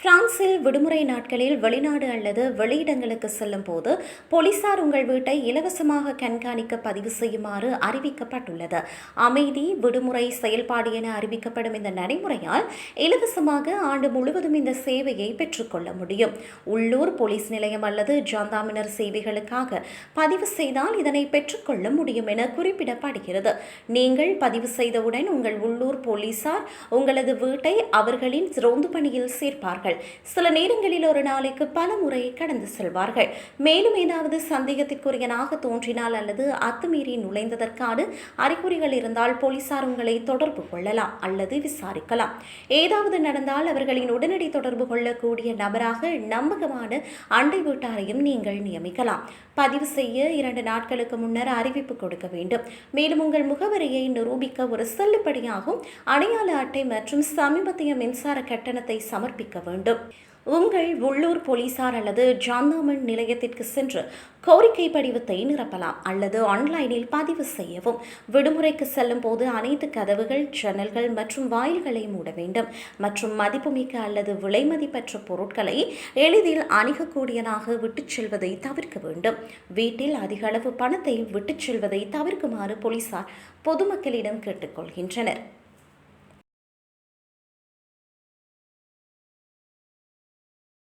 பிரான்சில் விடுமுறை நாட்களில் வெளிநாடு அல்லது வெளியிடங்களுக்கு செல்லும் போது போலீசார் உங்கள் வீட்டை இலவசமாக கண்காணிக்க பதிவு செய்யுமாறு அறிவிக்கப்பட்டுள்ளது. அமைதி விடுமுறை செயல்பாடு என அறிவிக்கப்படும் இந்த நடைமுறையால் இலவசமாக ஆண்டு முழுவதும் இந்த சேவையை பெற்றுக்கொள்ள முடியும். உள்ளூர் போலீஸ் நிலையம் அல்லது ஜாந்தாமினர் சேவைகளுக்காக பதிவு செய்தால் இதனை பெற்றுக்கொள்ள முடியும் என குறிப்பிடப்படுகிறது. நீங்கள் பதிவு செய்தவுடன் உங்கள் உள்ளூர் போலீசார் உங்களது வீட்டை அவர்களின் ரோந்து பணியில் சேர்ப்பார்கள். சில நேரங்களில் ஒரு நாளைக்கு பல முறை கடந்து செல்வார்கள். மேலும் ஏதாவது சந்தேகத்திற்குரியனாக தோன்றினால் அல்லது அத்துமீறி நுழைந்ததற்கான அறிகுறிகள் இருந்தால் போலீசார் உங்களை தொடர்பு கொள்ளலாம் அல்லது விசாரிக்கலாம். ஏதாவது நடந்தால் அவர்களின் உடனடி தொடர்பு கொள்ளக்கூடிய நபராக நம்பகமான அண்டை வீட்டாரையும் நீங்கள் நியமிக்கலாம். பதிவு செய்ய இரண்டு நாட்களுக்கு முன்னர் அறிவிப்பு கொடுக்க வேண்டும். மேலும் உங்கள் முகவரியை நிரூபிக்க ஒரு செல்லுபடியாகும் அடையாள அட்டை மற்றும் சமீபத்திய மின்சார கட்டணத்தை சமர்ப்பிக்க வேண்டும் உங்கள் உள்ளூர் போலீசார் அல்லது ஜாந்தாமன் நிலையத்திற்கு சென்று கோரிக்கை படிவத்தை நிரப்பலாம் அல்லது ஆன்லைனில் பதிவு செய்யவும். விடுமுறைக்கு செல்லும் போது அனைத்து கதவுகள் ஜன்னல்கள் மற்றும் வாயில்களை மூட வேண்டும். மற்றும் மதிப்புமிக்க அல்லது விலைமதிப்பற்ற பொருட்களை எளிதில் அணுகக்கூடியதாக விட்டுச் செல்வதை தவிர்க்க வேண்டும். வீட்டில் அதிக அளவு பணத்தை விட்டுச் செல்வதை தவிர்க்குமாறு போலீசார் பொதுமக்களிடம் கேட்டுக்கொள்கின்றனர்